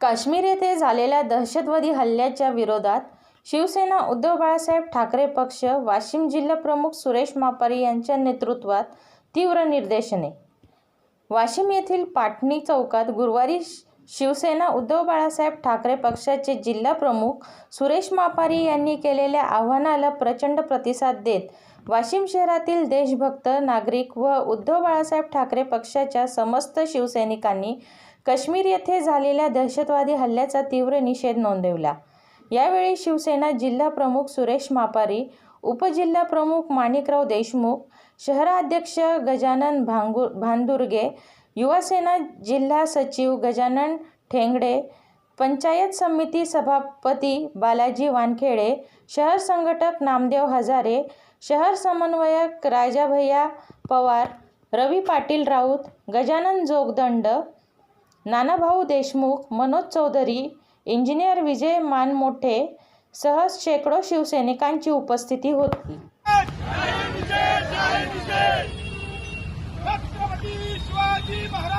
काश्मीर येथे झालेल्या दहशतवादी हल्ल्याच्या विरोधात शिवसेना उद्धव बाळासाहेब ठाकरे पक्ष वाशिम जिल्हाप्रमुख सुरेश मापारी यांच्या नेतृत्वात तीव्र निर्देशने. वाशिम येथील पाटणी चौकात गुरुवारी शिवसेना उद्धव बाळासाहेब ठाकरे पक्षाचे जिल्हाप्रमुख सुरेश मापारी यांनी केलेल्या आव्हानाला प्रचंड प्रतिसाद देत वाशिम शहरातील देशभक्त नागरिक व उद्धव बाळासाहेब ठाकरे पक्षाच्या समस्त शिवसैनिकांनी काश्मीर येथे झालेल्या दहशतवादी हल्ल्याचा तीव्र निषेध नोंदवला. यावेळी शिवसेना जिल्हा प्रमुख सुरेश मापारी उपजिल्हाप्रमुख माणिकराव देशमुख शहराध्यक्ष गजानन भांगू भांदुर्गे युवासेना जिल्हा सचिव गजानन ठेंगडे पंचायत समिती सभापती बालाजी वानखेडे शहर संघटक नामदेव हजारे शहर समन्वयक राजाभैया पवार रवी पाटील राऊत गजानन जोगदंड नानाभाऊ देशमुख मनोज चौधरी इंजिनियर विजय मानमोठे सहज शेकडो शिवसैनिकांची उपस्थिती होती. शिवाजी महाराज.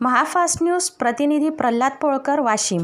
महाफास्ट न्यूज प्रतिनिधी प्रल्हाद पोळकर वाशिम.